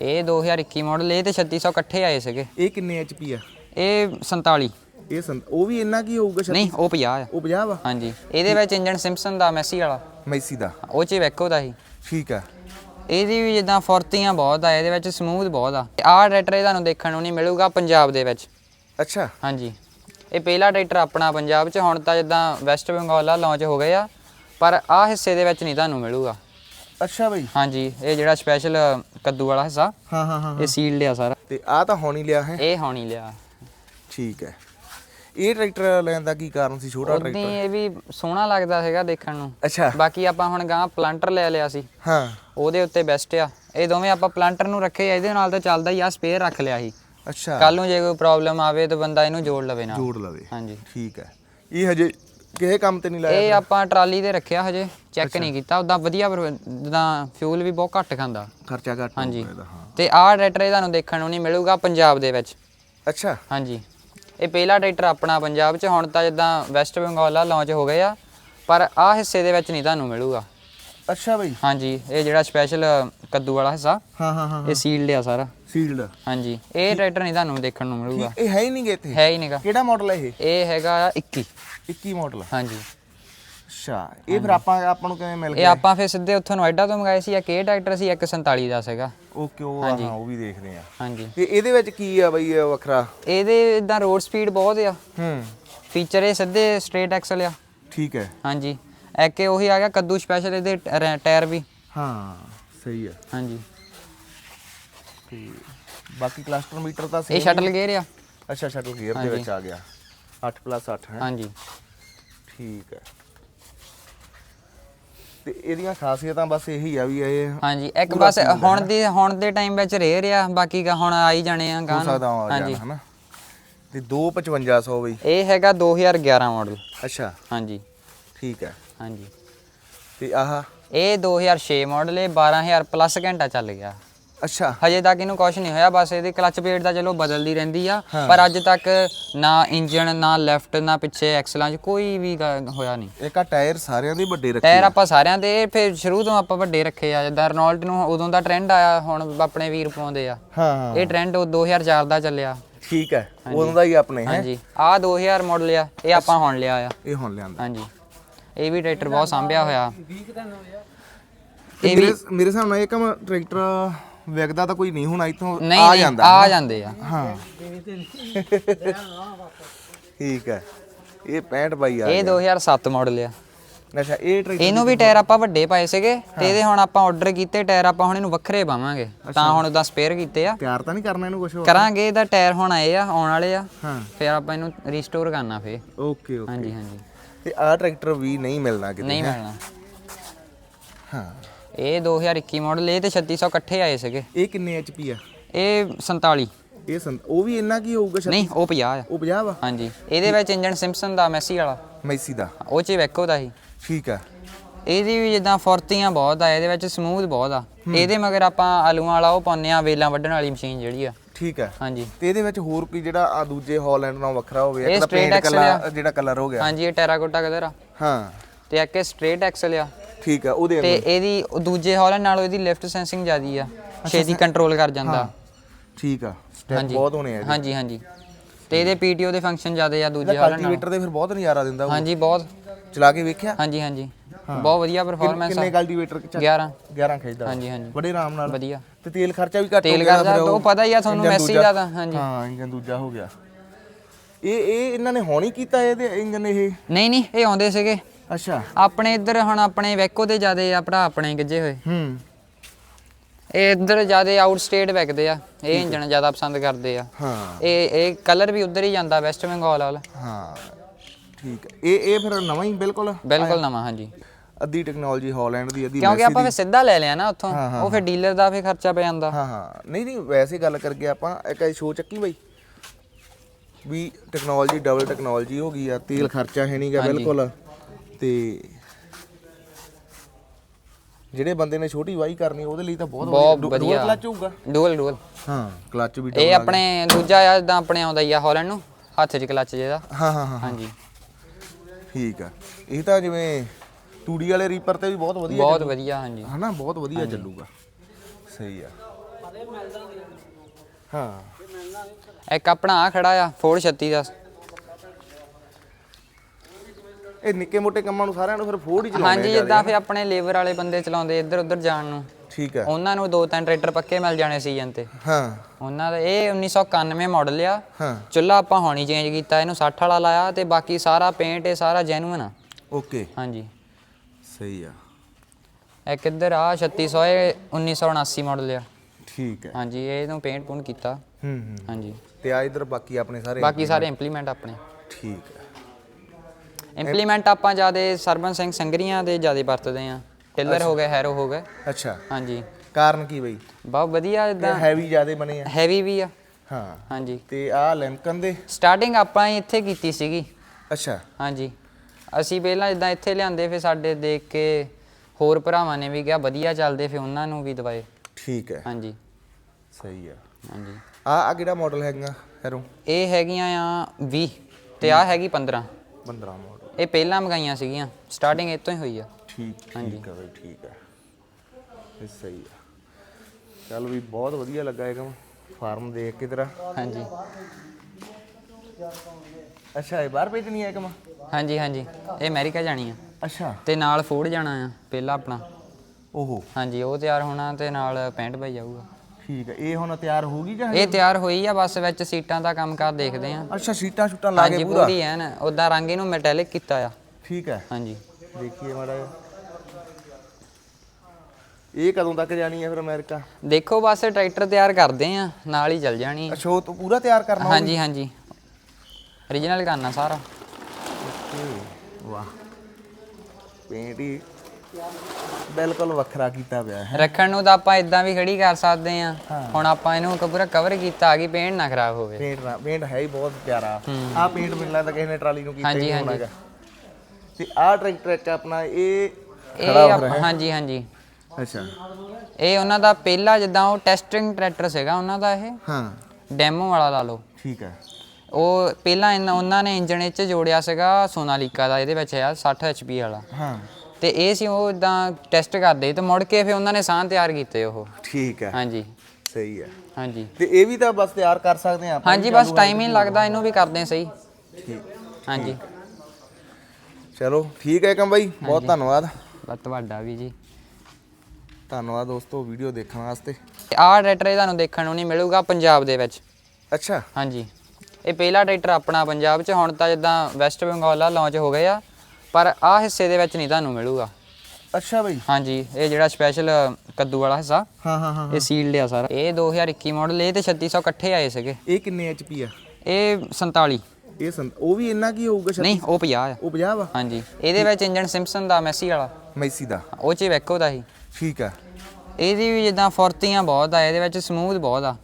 ਇਹ 2021 ਮਾਡਲ ਇਹ ਤੇ 3600 ਇਕੱਠੇ ਆਏ ਸੀਗੇ। ਇਹ ਕਿੰਨੇ ਐਚਪੀ ਆ? ਇਹ 47 ਇਹ ਸੰਤ- ਉਹ ਵੀ ਇੰਨਾ ਕੀ ਹੋਊਗਾ ਸ਼ਾਇਦ ਨਹੀਂ ਉਹ 50 ਆ। ਉਹ 50 ਵਾ? ਹਾਂਜੀ। ਇਹਦੇ ਵਿੱਚ ਇੰਜਨ ਸਿੰਪਸਨ ਦਾ ਮੈਸੀ ਵਾਲਾ। ਮੈਸੀ ਦਾ। ਉਹ ਚ ਵੈਕੋ ਦਾ ਸੀ ਠੀਕ ਆ। ਇਹਦੀ ਵੀ ਜਿੱਦਾਂ ਫੁਰਤੀਆਂ ਬਹੁਤ ਆ ਇਹਦੇ ਵਿੱਚ ਸਮੂਥ ਬਹੁਤ ਆ। ਆਹ ਟਰੈਕਟਰ ਇਹ ਤੁਹਾਨੂੰ ਦੇਖਣ ਨੂੰ ਨਹੀਂ ਮਿਲੂਗਾ ਪੰਜਾਬ ਦੇ ਵਿੱਚ। ਅੱਛਾ। ਹਾਂਜੀ। ਇਹ ਪਹਿਲਾ ਟਰੈਕਟਰ ਆਪਣਾ ਪੰਜਾਬ 'ਚ ਹੁਣ ਤਾਂ ਜਿੱਦਾਂ ਵੈਸਟ ਬੰਗਾਲ ਆ ਲਾਂਚ ਹੋ ਗਏ ਆ। ਪਰ ਆਹ ਹਿੱਸੇ ਦੇ ਵਿੱਚ ਨਹੀਂ ਤੁਹਾਨੂੰ ਮਿਲੂਗਾ। ਅੱਛਾ ਬਈ। ਹਾਂਜੀ ਇਹ ਜਿਹੜਾ ਸਪੈਸ਼ਲ ਕੱਦੂ ਵਾਲਾ ਹਿੱਸਾ ਹਾਂ ਹਾਂ ਹਾਂ ਇਹ ਸੀਲਡ ਆ ਸਾਰਾ। ਤੇ ਆ ਤਾਂ ਹੁਣ ਹੀ ਲਿਆ ਹੈ? ਇਹ ਹੋਣੀ ਲਿਆ। ਠੀਕ ਹੈ। ਇਹ ਟਰੈਕਟਰ ਲੈਣ ਦਾ ਕੀ ਕਾਰਨ ਸੀ ਛੋਟਾ ਟਰੈਕਟਰ? ਇਹ ਵੀ ਸੋਹਣਾ ਲੱਗਦਾ ਹੈਗਾ ਦੇਖਣ ਨੂੰ। ਅੱਛਾ। ਬਾਕੀ ਆਪਾਂ ਹੁਣ ਗਾਂ ਪਲਾਂਟਰ ਲੈ ਲਿਆ ਸੀ। ਹਾਂ। ਉਹਦੇ ਉੱਤੇ ਬੈਸਟ ਆ। ਇਹ ਦੋਵੇਂ ਆਪਾਂ ਪਲਾਂਟਰ ਨੂੰ ਰੱਖੇ ਆ ਇਹਦੇ ਨਾਲ ਤਾਂ ਚੱਲਦਾ ਹੀ ਆ ਸਪੇਅਰ ਰੱਖ ਲਿਆ ਸੀ। ਅੱਛਾ। ਕੱਲ ਨੂੰ ਜੇ ਕੋਈ ਪ੍ਰੋਬਲਮ ਆਵੇ ਤਾਂ ਬੰਦਾ ਇਹਨੂੰ ਜੋੜ ਲਵੇ ਨਾਲ। ਜੋੜ ਲਵੇ। ਹਾਂਜੀ। ਠੀਕ ਹੈ। ਇਹ ਹਜੇ ਕਿਸੇ ਕੰਮ ਤੇ ਨਹੀਂ ਲਾਇਆ ਇਹ ਆਪਾਂ ਟਰਾਲੀ ਤੇ ਰੱਖਿਆ ਹਜੇ ਚੈੱਕ ਨਹੀਂ ਕੀਤਾ। ਉਦਾਂ ਵਧੀਆ ਪਰ ਜਿੱਦਾਂ ਫਿਊਲ ਵੀ ਬਹੁਤ ਘੱਟ ਖਾਂਦਾ। ਖਰਚਾ ਘੱਟ ਹਾਂਜੀ। ਤੇ ਆਹ ਟਰੈਕਟਰ ਇਹ ਤੁਹਾਨੂੰ ਦੇਖਣ ਨੂੰ ਨਹੀਂ ਮਿਲੂਗਾ ਪੰਜਾਬ ਦੇ ਵਿੱਚ। ਅੱਛਾ। ਹਾਂਜੀ। ਇਹ ਪਹਿਲਾ ਟਰੈਕਟਰ ਆਪਣਾ ਪੰਜਾਬ 'ਚ ਹੁਣ ਤਾਂ ਜਿੱਦਾਂ ਵੈਸਟ ਬੰਗਾਲ ਆ ਲਾਂਚ ਹੋ ਗਏ ਆ। ਪਰ ਆਹ ਹਿੱਸੇ ਦੇ ਵਿੱਚ ਨਹੀਂ ਤੁਹਾਨੂੰ ਮਿਲੂਗਾ। ਅੱਛਾ ਬਈ। ਹਾਂਜੀ ਇਹ ਜਿਹੜਾ ਸਪੈਸ਼ਲ ਕੱਦੂ ਵਾਲਾ ਹਿੱਸਾ ਹਾਂ ਹਾਂ ਹਾਂ ਇਹ ਸੀਲਡ ਆ ਸਾਰਾ। ਸੀਲਡ ਹਾਂਜੀ। ਇਹ ਟਰੈਕਟਰ ਨਹੀਂ ਤੁਹਾਨੂੰ ਦੇਖਣ ਨੂੰ ਮਿਲੂਗਾ। ਇਹ ਹੈ ਹੀ ਨਹੀਂ ਗੇ ਇੱਥੇ? ਹੈ ਹੀ ਨਹੀਂਗਾ। ਕਿਹੜਾ ਮਾਡਲ ਹੈ ਇਹ? ਇਹ ਹੈਗਾ ਆ 21 21 ਮਾਡਲ ਹਾਂਜੀ। ਅੱਛਾ। ਇਹ ਫਿਰ ਆਪਾਂ ਆਪਾਂ ਨੂੰ ਕਿਵੇਂ ਮਿਲ ਇਹ ਗਿਆ? ਆਪਾਂ ਫਿਰ ਸਿੱਧੇ ਉੱਥੋਂ ਨੋਇਡਾ ਤੋਂ ਮੰਗਾਏ ਸੀ। ਇੱਕ ਇਹ ਟਰੈਕਟਰ ਸੀ ਇੱਕ 47 ਦਾ ਸੀਗਾ। ਓਕੇ ਉਹ ਹਾਂ ਉਹ ਵੀ ਦੇਖਦੇ ਆ ਹਾਂਜੀ। ਤੇ ਇਹਦੇ ਵਿੱਚ ਕੀ ਆ ਬਈ ਇਹ ਵੱਖਰਾ? ਇਹਦੇ ਇਦਾਂ ਰੋਡ ਸਪੀਡ ਬਹੁਤ ਆ। ਹੂੰ। ਫੀਚਰ ਇਹ ਸਿੱਧੇ ਸਟ੍ਰੇਟ ਐਕਸਲ ਆ। ਠੀਕ ਹੈ। ਹਾਂਜੀ। ਇਹ ਉਹੀ ਆ ਗਿਆ ਕੱਦੂ ਸਪੈਸ਼ਲ ਇਹਦੇ ਟਾਇਰ ਵੀ। ਹਾਂ ਸਹੀ ਆ। ਹਾਂਜੀ। ਤੇ ਬਾਕੀ ਕਲਸਟਰ ਮੀਟਰ ਤਾਂ ਇਹ same ਸ਼ਟਲ ਗੇਅਰ ਆ? ਅੱਛਾ ਸ਼ਟਲ ਗੇਅਰ ਦੇ ਵਿੱਚ ਆ ਗਿਆ। 8 8 ਹੈ ਹਾਂਜੀ। ਠੀਕ ਹੈ। ਤੇ ਇਹਦੀਆਂ ਖਾਸੀਅਤਾਂ ਬਸ ਇਹੀ ਆ ਵੀ ਇਹ ਹਾਂਜੀ ਇੱਕ ਬਸ ਹੁਣ ਦੀ ਹੁਣ ਦੇ ਟਾਈਮ ਵਿੱਚ ਰੇਅਰ ਆ ਬਾਕੀ ਗਾ ਹੁਣ ਆਈ ਜਾਣੇ ਆ ਗਾਂ ਸਕਦਾ ਆ ਹਾਂਜੀ। ਜਾਣਾ ਹਨਾ ਤੇ 25500 ਬਈ ਇਹ ਹੈਗਾ 2011 ਮਾਡਲ ਅੱਛਾ। ਹਾਂਜੀ। ਠੀਕ ਹੈ। ਹਾਂਜੀ। ਤੇ ਆਹ? ਇਹ 2006 ਮਾਡਲ ਇਹ 12000 ਪਲੱਸ ਘੰਟਾ ਚੱਲ ਗਿਆ। ਅੱਛਾ। ਹਜੇ ਤੱਕ ਇਹਨੂੰ ਕੁਝ ਨਹੀਂ ਹੋਇਆ ਬਸ ਇਹਦੀ ਕਲਚ ਪਲੇਟ ਦਾ ਚਲੋ ਬਦਲਦੀ ਰਹਿੰਦੀ ਆ। ਪਰ ਅੱਜ ਤੱਕ ਨਾ ਇੰਜਨ ਨਾ ਲੈਫਟ ਨਾ ਪਿੱਛੇ ਐਕਸਲਾਂ 'ਚ ਕੋਈ ਵੀ ਗਾ- ਹੋਇਆ ਨਹੀਂ। ਇੱਕ ਆ ਟਾਇਰ ਸਾਰਿਆਂ ਦੇ ਵੱਡੇ ਰੱਖੇ ਟਾਇਰ ਆਪਾਂ ਸਾਰਿਆਂ ਦੇ ਫਿਰ ਸ਼ੁਰੂ ਤੋਂ ਆਪਾਂ ਵੱਡੇ ਰੱਖੇ ਆ। ਜਿੱਦਾਂ ਰਨੋਲਟ ਨੂੰ ਉਦੋਂ ਦਾ ਟ੍ਰੈਂਡ ਆਇਆ ਹੁਣ ਆਪਣੇ ਵੀਰ ਪਾਉਂਦੇ ਆ। ਹਾਂ। ਹਾਂ ਇਹ ਟ੍ਰੈਂਡ ਉਹ 2004 ਦਾ ਚੱਲਿਆ। ਠੀਕ ਹੈ ਉਦੋਂ ਦਾ ਹੀ ਆਪਣੇ ਹੈ? ਹਾਂਜੀ। ਆਹ 2000 ਮਾਡਲ ਆ ਇਹ ਆਪਾਂ ਹੁਣ ਲਿਆ ਆ। ਇਹ ਹੁਣ ਲਿਆਂਦਾ। ਹਾਂਜੀ। ਇਹ ਵੀ ਟਰੈਕਟਰ ਬਹੁਤ ਸਾਂਭਿਆ ਹੋਇਆ। ਤੇ ਮੇਰੇ ਮੇਰੇ ਹਿਸਾਬ ਨਾਲ ਇਹ ਕੰਮ ਟਰੈਕਟਰ ਵਿਕਦਾ ਤਾਂ ਕੋਈ ਨਹੀਂ ਹੁਣ ਇੱਥੋਂ ਨਹੀਂ ਆ ਨਹੀਂ ਜਾਂਦਾ ਆ ਜਾਂਦੇ ਆ। ਹਾਂ। ਠੀਕ ਹੈ। ਇਹ 65 ਬਾਈ ਆ ਇਹ 2007 ਮਾਡਲ ਆ। ਅੱਛਾ ਇਹ ਟਰੈਕਟਰ ਇਹਨੂੰ ਵੀ ਟਾਇਰ ਆਪਾਂ ਵੱਡੇ ਪਾਏ ਸੀਗੇ ਤੇ ਇਹਦੇ ਹੁਣ ਆਪਾਂ ਆਰਡਰ ਕੀਤੇ ਟਾਇਰ ਆਪਾਂ ਹੁਣ ਇਹਨੂੰ ਵੱਖਰੇ ਪਾਵਾਂਗੇ। ਤਾਂ ਹੁਣ ਉਹਦਾ ਸਪੇਅਰ ਕੀਤੇ ਆ। ਤਿਆਰ ਤਾਂ ਨਹੀਂ ਕਰਨਾ ਇਹਨੂੰ ਕੁਝ ਕਰਾਂਗੇ ਇਹਦਾ ਟਾਇਰ ਹੁਣ ਆਏ ਆ ਆਉਣ ਵਾਲੇ ਆ। ਹਾਂ। ਫਿਰ ਆਪਾਂ ਇਹਨੂੰ ਰੀਸਟੋਰ ਕਰਨਾ ਫੇ ਓਕੇ ਓਕੇ। ਹਾਂਜੀ ਹਾਂਜੀ। ਤੇ ਆਹ ਟਰੈਕਟਰ ਵੀ ਨਹੀਂ ਮਿਲਣਾ ਕਿਤੇ। ਨਹੀਂ ਮਿਲਣਾ। ਹਾਂ। ਇਹ 2021 ਮਾਡਲ ਇਹ ਤੇ 3600 ਇਕੱਠੇ ਆਏ ਸੀਗੇ। ਇਹ ਕਿੰਨੇ ਐਚਪੀ ਆ? ਇਹ 47 ਇਹ ਸੰਤ- ਉਹ ਵੀ ਇੰਨਾ ਕੀ ਹੋਊਗਾ ਸ਼ਾਇਦ ਨਹੀਂ ਉਹ 50 ਆ। ਉਹ 50 ਵਾ? ਹਾਂਜੀ। ਇਹਦੇ ਵਿੱਚ ਇੰਜਨ ਸਿੰਪਸਨ ਦਾ ਮੈਸੀ ਵਾਲਾ। ਮੈਸੀ ਦਾ। ਉਹ ਚ ਵੈਕੋ ਦਾ ਸੀ ਠੀਕ ਆ। ਇਹਦੀ ਵੀ ਜਿੱਦਾਂ ਫੁਰਤੀਆਂ ਬਹੁਤ ਆ ਇਹਦੇ ਵਿੱਚ ਸਮੂਥ ਬਹੁਤ ਆ। ਇਹਦੇ ਮਗਰ ਆਪਾਂ ਆਲੂਆਂ ਵਾਲਾ ਉਹ ਪਾਉਂਦੇ ਆ ਵੇਲਾਂ ਵੱਢਣ ਵਾਲੀ ਮਸ਼ੀਨ ਜਿਹੜੀ ਆ। ਠੀਕ ਆ। ਹਾਂਜੀ। ਤੇ ਇਹਦੇ ਵਿੱਚ ਹੋਰ ਕੋਈ ਜਿਹੜਾ ਆ ਦੂਜੇ ਹਾਲੈਂਡ ਨਾਲ ਵੱਖਰਾ ਹੋਵੇ ਇਹ straight ਪੇਂਟ axle ਕਲਰ ਜਿਹੜਾ ਕਲਰ ਹੋ ਗਿਆ। ਹਾਂਜੀ ਇਹ ਟੈਰਾਕੋਟਾ ਕਲਰ ਆ। ਹਾਂ। ਤੇ ਇੱਕ ਇਹ ਸਟ੍ਰੇਟ ਐਕਸਲ ਆ। ਠੀਕ ਆ ਉਹਦੇ ਤੇ ਇਹਦੀ ਦੂਜੇ ਹਾਲੈਂਡ ਨਾਲੋਂ ਇਹਦੀ ਲਿਫਟ ਸੈਂਸਿੰਗ ਜ਼ਿਆਦੀ ਆ। ਛੇਤੀ ਕੰਟਰੋਲ ਕਰ ਜਾਂਦਾ। ਠੀਕ ਆ। ਸਟੈਪ ਬਹੁਤ ਹੋਣੇ ਆ ਹਾਂਜੀ ਹਾਂਜੀ। ਤੇ ਇਹਦੇ ਪੀਟੀਓ ਦੇ ਫੰਕਸ਼ਨ ਜ਼ਿਆਦੇ ਆ ਦੂਜੇ ਹਾਲੈਂਡ ਨਾਲੋਂ। ਕਲਟੀਵੇਟਰ ਦੇ ਫਿਰ ਬਹੁਤ ਨਜ਼ਾਰਾ ਦਿੰਦਾ ਉਹ। ਹਾਂਜੀ ਬਹੁਤ। ਚਲਾ ਕੇ ਵੇਖਿਆ? ਹਾਂਜੀ ਹਾਂਜੀ। ਬਹੁਤ ਵਧੀਆ ਪਰਫਾਰਮੈਂਸ ਆ। ਕਿੰਨੇ ਕਲਟੀਵੇਟਰ 11 11 ਖਿੱਚਦਾ ਹਾਂਜੀ ਹਾਂਜੀ। ਬੜੇ ਆਰਾਮ ਨਾਲ। ਵਧੀਆ। ਤੇ ਤੇਲ ਖਰਚਾ ਵੀ ਘੱਟ ਹੋ ਤੇਲ ਗਿਆ ਖਰਚਾ ਫਿਰ ਤਾਂ ਉਹ ਪਤਾ ਹੀ ਆ ਤੁਹਾਨੂੰ ਇੰਜਨ ਮੈਸੀ ਦੂਜਾ- ਦਾ ਤਾਂ ਹਾਂਜੀ। ਹਾਂ ਇੰਜਨ ਦੂਜਾ ਹੋ ਗਿਆ। ਇਹ ਇਹ ਇਹਨਾਂ ਨੇ ਹੁਣ ਕੀਤਾ ਇਹਦੇ ਇੰਜਨ ਇਹ? ਨਹੀਂ ਨਹੀਂ ਇਹ ਆਉਂਦੇ ਸੀਗੇ। ਅੱਛਾ। ਆਪਣੇ ਇੱਧਰ ਹੁਣ ਆਪਣੇ ਵੈਕੋ ਦੇ ਜਿਆਦੇ ਆ ਭਰਾ ਆਪਣੇ ਗਿੱਜੇ ਹੋਏ। ਹੂੰ। ਇਹ ਇੱਧਰ ਜਿਆਦੇ ਆਊਟ ਸਟੇਟ ਵਿਕਦੇ ਆ ਇਹ ਇੰਜਣ ਜ਼ਿਆਦਾ ਪਸੰਦ ਕਰਦੇ ਆ। ਹਾਂ। ਇਹ ਇਹ ਕਲਰ ਵੀ ਉੱਧਰ ਹੀ ਜਾਂਦਾ ਵੈਸਟ ਬੰਗਾਲ ਵਾਲਾ। ਹਾਂ ਠੀਕ ਹੈ। ਇਹ ਇਹ ਫਿਰ ਨਵਾਂ ਹੀ ਬਿਲਕੁਲ? ਬਿਲਕੁਲ ਨਵਾਂ ਹਾਂਜੀ। ਅੱਧੀ ਟੈਕਨੋਲੋਜੀ ਹਾਲੈਂਡ ਦੀ ਅੱਧੀ ਕਿਉਂਕਿ ਆਪਾਂ ਫਿਰ ਸਿੱਧਾ ਲੈ ਲਿਆ ਨਾ ਉੱਥੋਂ ਉਹ ਫਿਰ ਡੀਲਰ ਦਾ ਫਿਰ ਖਰਚਾ ਪੈ ਜਾਂਦਾ। ਹਾਂ ਹਾਂ। ਨਹੀਂ ਨਹੀਂ ਵੈਸੇ ਗੱਲ ਕਰਕੇ ਆਪਾਂ ਇੱਕ ਸ਼ੋ ਚੱਕੀ ਬਈ। ਵੀ ਟੈਕਨੋਲੋਜੀ ਡਬਲ ਟੈਕਨੋਲੋਜੀ ਹੋ ਗਈ ਆ ਤੇਲ ਖਰਚਾ ਹੈ ਨਹੀਂਗਾ ਬਿਲਕੁਲ। ਤੇ ਜਿਹੜੇ ਬੰਦੇ ਨੇ ਛੋਟੀ ਵਾਹੀ ਕਰਨੀ ਉਹਦੇ ਲਈ ਤਾਂ ਬਹੁਤ ਬਹੁਤ ਵਧੀਆ। ਕਲਚ ਹੋਊਗਾ। ਡੂਅਲ ਡੂਅਲ ਹਾਂ ਕਲਚ ਵੀ ਇਹ ਆਪਣੇ ਦੂਜਾ ਆ ਜਿੱਦਾਂ ਆਪਣੇ ਆਉਂਦਾ ਹੀ ਆ ਹਾਲੈਂਡ ਨੂੰ ਹੱਥ 'ਚ ਕਲੱਚ ਜਿਹਦਾ। ਹਾਂ ਹਾਂ ਹਾਂ ਹਾਂਜੀ। ਠੀਕ ਆ। ਇਹ ਤਾਂ ਜਿਵੇਂ ਤੂੜੀ ਵਾਲੇ ਰੀਪਰ ਤੇ ਵੀ ਬਹੁਤ ਵਧੀਆ ਬਹੁਤ ਵਧੀਆ ਹਾਂਜੀ। ਹਨਾ ਬਹੁਤ ਵਧੀਆ ਚੱਲੂਗਾ। ਸਹੀ ਆ। ਹਾਂ। ਇੱਕ ਆਪਣਾ ਆ ਖੜਾ ਆ ਫੋਰਡ 36 ਦਾ। ਇਹ ਨਿੱਕੇ ਮੋਟੇ ਕੰਮਾਂ ਨੂੰ ਸਾਰਿਆਂ ਨੂੰ ਫਿਰ ਫੋੜ ਹੀ ਚਲਾਉਣੇ ਹਾਂਜੀ ਜਿੱਦਾਂ ਫਿਰ ਆਪਣੇ ਲੇਬਰ ਵਾਲੇ ਬੰਦੇ ਚਲਾਉਂਦੇ ਇੱਧਰ ਉੱਧਰ ਜਾਣ ਨੂੰ। ਠੀਕ ਹੈ। ਉਹਨਾਂ ਨੂੰ ਦੋ ਤਿੰਨ ਟਰੈਕਟਰ ਪੱਕੇ ਮਿਲ ਜਾਣੇ ਸੀਜ਼ਨ ਤੇ। ਹਾਂ। ਉਹਨਾਂ ਦਾ ਇਹ 1991 ਮਾਡਲ ਆ। ਹਾਂ। ਚੁੱਲ੍ਹਾ ਆਪਾਂ ਹੁਣੀ ਚੇਂਜ ਕੀਤਾ ਇਹਨੂੰ 60 ਵਾਲਾ ਲਾਇਆ ਤੇ ਬਾਕੀ ਸਾਰਾ ਪੇਂਟ ਇਹ ਸਾਰਾ ਜੈਨੂਇਨ ਆ। ਓਕੇ ਹਾਂਜੀ। ਸਹੀ ਆ। ਇੱਕ ਇੱਧਰ ਆ 3600 ਇਹ 1979 ਮਾਡਲ ਆ। ਠੀਕ ਹੈ। ਹਾਂਜੀ ਇਹਨੂੰ ਪੇਂਟ ਪੂੰਟ ਕੀਤਾ। ਹੂੰ ਹੂੰ। ਹਾਂਜੀ। ਤੇ ਆ ਇਧਰ ਬਾਕੀ ਆਪਣੇ ਸਾਰੇ ਬਾਕੀ ਸਾਰੇ ਇੰਪਲੀਮੈਂਟ ਆਪਣੇ। ਠੀਕ ਹੈ। ਇੰਪਲੀਮੈਂਟ ਆਪਾਂ ਜਿਆਦੇ ਸਰਬਨ ਸਿੰਘ ਸੰਗਰੀਆਂ ਦੇ ਜਿਆਦੇ ਵਰਤਦੇ ਆ ਟਿਲਰ ਹੋ ਗਏ ਹੈਰੋ ਹੋ ਗਏ। ਅੱਛਾ। ਹਾਂਜੀ। ਕਾਰਨ ਕੀ ਬਈ? ਬਹੁਤ ਵਧੀਆ ਇਦਾਂ। ਹੈਵੀ ਜਿਆਦੇ ਬਣੇ ਆ। ਹੈਵੀ ਵੀ ਆ। ਹਾਂ। ਹਾਂਜੀ। ਤੇ ਆ ਲੈਂਕਨ ਦੇ? ਸਟਾਰਟਿੰਗ ਆਪਾਂ ਹੀ ਇੱਥੇ ਕੀਤੀ ਸੀਗੀ। ਅੱਛਾ। ਹਾਂਜੀ। ਅਸੀਂ ਪਹਿਲਾਂ ਇਦਾਂ ਇੱਥੇ ਲਿਆਂਦੇ ਫਿਰ ਸਾਡੇ ਦੇਖ ਕੇ ਹੋਰ ਭਰਾਵਾਂ ਨੇ ਵੀ ਕਿਹਾ ਵਧੀਆ ਚੱਲਦੇ ਫਿਰ ਉਹਨਾਂ ਨੂੰ ਵੀ ਦਵਾਏ। ਠੀਕ ਹੈ। ਹਾਂਜੀ। ਸਹੀ ਆ। ਹਾਂਜੀ। ਆ ਆ ਕਿਹੜਾ ਮਾਡਲ ਹੈਗਾ ਹੈਰੋ ਇਹ ਹੈਗੀਆਂ ਆ 20 ਤੇ ਆ ਹੈਗੀ 15 15 ਮਾਡਲ ਇਹ ਪਹਿਲਾਂ ਮੰਗਾਈਆਂ ਸੀਗੀਆਂ। ਸਟਾਰਟਿੰਗ ਇਹ ਤੋਂ ਹੀ ਹੋਈ ਆ। ਠੀਕ ਠੀਕ ਆ ਬਈ ਠੀਕ ਆ। ਇਹ ਸਹੀ ਆ। ਚੱਲ ਵੀ ਬਹੁਤ ਵਧੀਆ ਲੱਗਾ ਇਹ ਕੰਮ। ਫਾਰਮ ਦੇਖ ਕੇ ਤੇਰਾ। ਹਾਂਜੀ। ਅੱਛਾ ਇਹ ਬਾਹਰ ਭੇਜਣੀ ਹੈ ਕੰਮ? ਹਾਂਜੀ ਹਾਂਜੀ। ਇਹ ਅਮਰੀਕਾ ਜਾਣੀ ਆ। ਅੱਛਾ। ਤੇ ਨਾਲ ਫੂਡ ਜਾਣਾ ਆ ਪਹਿਲਾਂ ਆਪਣਾ। ਓਹੋ। ਹਾਂਜੀ ਉਹ ਤਿਆਰ ਹੋਣਾ ਤੇ ਨਾਲ ਪੈਂਟ ਪਾਈ ਜਾਊਗਾ। ਠੀਕ ਹੈ। ਇਹ ਹੁਣ ਤਿਆਰ ਹੋ ਗਈ ਜਾਂ ਇਹ ਤਿਆਰ ਹੋਈ ਆ ਬਸ ਵਿੱਚ ਸੀਟਾਂ ਦਾ ਕੰਮ ਕਰ ਦੇਖਦੇ ਆ। ਅੱਛਾ ਸੀਟਾਂ ਸ਼ੂਟਾਂ ਲਾ ਕੇ ਹਾਂਜੀ ਪੂਰਾ? ਪੂਰੀ ਐਨ ਉਦਾਂ ਰੰਗ ਇਹਨੂੰ ਮੈਟੈਲਿਕ ਕੀਤਾ ਆ। ਠੀਕ ਹੈ। ਹਾਂਜੀ। ਦੇਖੀਏ ਮਾੜਾ ਜਿਹਾ। ਇਹ ਕਦੋਂ ਤੱਕ ਜਾਣੀ ਹੈ ਫਿਰ ਅਮਰੀਕਾ? ਦੇਖੋ ਬਸ ਟਰੈਕਟਰ ਤਿਆਰ ਕਰਦੇ ਆ ਨਾਲ ਹੀ ਚੱਲ ਜਾਣੀ। ਆ। ਅੱਛਾ ਉਹ ਤੂੰ ਪੂਰਾ ਤਿਆਰ ਕਰਨਾ ਹਾਂਜੀ ਹਾਂਜੀ। Origignal ਕਰਨਾ ਸਾਰਾ। ਵਾਹ। ਪੇਂਟ ਹੀ ਬਿਲਕੁਲ ਵੱਖਰਾ ਕੀਤਾ ਪਿਆ ਹੈ। ਰੱਖਣ ਨੂੰ ਤਾਂ ਆਪਾਂ ਇਦਾਂ ਵੀ ਖੜੀ ਕਰ ਸਕਦੇ ਆ ਹੁਣ ਆਪਾਂ ਇਹਨੂੰ ਕ- ਪੂਰਾ ਕਵਰ ਕੀਤਾ ਆ ਕਿ ਪੇਂਟ ਨਾ ਖਰਾਬ ਹੋਵੇ। ਪੇਂਟ ਨਾ ਪੇਂਟ ਹੈ ਹੀ ਬਹੁਤ ਪਿਆਰਾ। ਆਹ ਪੇਂਟ ਮੈਨੂੰ ਲੱਗਦਾ ਕਿਸੇ ਨੇ ਟਰਾਲੀ ਨੂੰ ਕੀਤਾ ਹੀ ਹਾਂਜੀ, ਨਹੀਂ ਹੋਣਾ ਹਾਂਜੀ। ਹੈਗਾ। ਤੇ ਆਹ ਟਰੈਕਟਰ ਇੱਕ ਆਪਣਾ ਇਹ ਇਹ ਖੜਾ ਹੋ ਆਪ- ਰਿਹਾ ਹੈ। ਹਾਂਜੀ ਹਾਂਜੀ। ਅੱਛਾ। ਇਹ ਉਹਨਾਂ ਦਾ ਪਹਿਲਾ ਜਿੱਦਾਂ ਉਹ ਟੈਸਟਿੰਗ ਟਰੈਕਟਰ ਸੀਗਾ ਉਹਨਾਂ ਦਾ ਇਹ। ਹਾਂ। ਡੈਮੋ ਵਾਲਾ ਲਾ ਲਓ। ਠੀਕ ਹੈ। ਉਹ ਪਹਿਲਾਂ ਇਹਨਾਂ ਉਹਨਾਂ ਨੇ ਇੰਜਣ ਇਹ 'ਚ ਜੋੜਿਆ ਸੀਗਾ ਸੋਨਾਲੀਕਾ ਦਾ ਇਹਦੇ ਵਿੱਚ ਆ 60 ਐਚਪੀ ਵਾਲਾ। ਹਾਂ। ਤੇ ਇਹ ਸੀ ਉਹ ਇਦਾਂ ਟੈਸਟ ਕਰਦੇ ਤੇ ਮੁੜ ਕੇ ਫਿਰ ਉਹਨਾਂ ਨੇ ਸਾਹ ਤਿਆਰ ਕੀਤੇ ਉਹ। ਠੀਕ ਹੈ। ਹਾਂਜੀ। ਸਹੀ ਹੈ। ਹਾਂਜੀ। ਤੇ ਇਹ ਵੀ ਤਾਂ ਬਸ ਤਿਆਰ ਕਰ ਸਕਦੇ ਆ ਆਪਾਂ ਹਾਂਜੀ ਬਸ ਟਾਈਮ ਹੀ ਨਹੀਂ ਲੱਗਦਾ ਇਹਨੂੰ ਵੀ ਕਰਦੇ ਸਹੀ। ਠੀਕ ਹਾਂਜੀ। ਚਲੋ ਠੀਕ ਹੈ ਕੰਮ ਬਾਈ ਬਹੁਤ ਧੰਨਵਾਦ। ਤੁਹਾਡਾ ਵੀ ਜੀ। ਧੰਨਵਾਦ ਦੋਸਤੋ ਵੀਡੀਓ ਦੇਖਣ ਵਾਸਤੇ। ਆਹ ਟਰੈਕਟਰ ਇਹ ਤੁਹਾਨੂੰ ਦੇਖਣ ਨੂੰ ਨਹੀਂ ਮਿਲੂਗਾ ਪੰਜਾਬ ਦੇ ਵਿੱਚ। ਅੱਛਾ। ਹਾਂਜੀ। ਇਹ ਪਹਿਲਾ ਟਰੈਕਟਰ ਆਪਣਾ ਪੰਜਾਬ 'ਚ ਹੁਣ ਤਾਂ ਜਿੱਦਾਂ ਵੈਸਟ ਬੰਗਾਲ ਆ ਲਾਂਚ ਹੋ ਗਏ ਆ। ਪਰ ਆਹ ਹਿੱਸੇ ਦੇ ਵਿੱਚ ਨਹੀਂ ਤੁਹਾਨੂੰ ਮਿਲੂਗਾ। ਅੱਛਾ ਬਾਈ। ਹਾਂਜੀ ਇਹ ਜਿਹੜਾ ਸਪੈਸ਼ਲ ਕੱਦੂ ਵਾਲਾ ਹਿੱਸਾ ਹਾਂ ਹਾਂ ਹਾਂ ਇਹ ਸੀਲਡ ਆ ਸਾਰਾ। ਇਹ 2021 ਮਾਡਲ ਇਹ ਤੇ 3600 ਇਕੱਠੇ ਆਏ ਸੀਗੇ। ਇਹ ਕਿੰਨੇ ਐਚਪੀ ਆ? ਇਹ 47 ਇਹ ਸੰਤ ਉਹ ਵੀ ਇੰਨਾ ਕੀ ਹੋਊਗਾ ਸ਼ਾਇਦ ਨਹੀਂ ਉਹ 50 ਆ। ਉਹ 50 ਵਾ? ਹਾਂਜੀ ਇਹਦੇ ਵਿੱਚ ਇੰਜਨ ਸਿੰਪਸਨ ਦਾ ਮੈਸੀ ਵਾਲਾ। ਮੈਸੀ ਦਾ। ਉਹ ਚ ਵੈਕੋ ਦਾ ਸੀ ਠੀਕ ਆ। ਇਹਦੀ ਵੀ ਜਿੱਦਾਂ ਫੁਰਤੀਆਂ ਬਹੁਤ ਆ ਇਹਦੇ ਵਿੱਚ ਸਮੂਥ ਬਹੁਤ ਆ।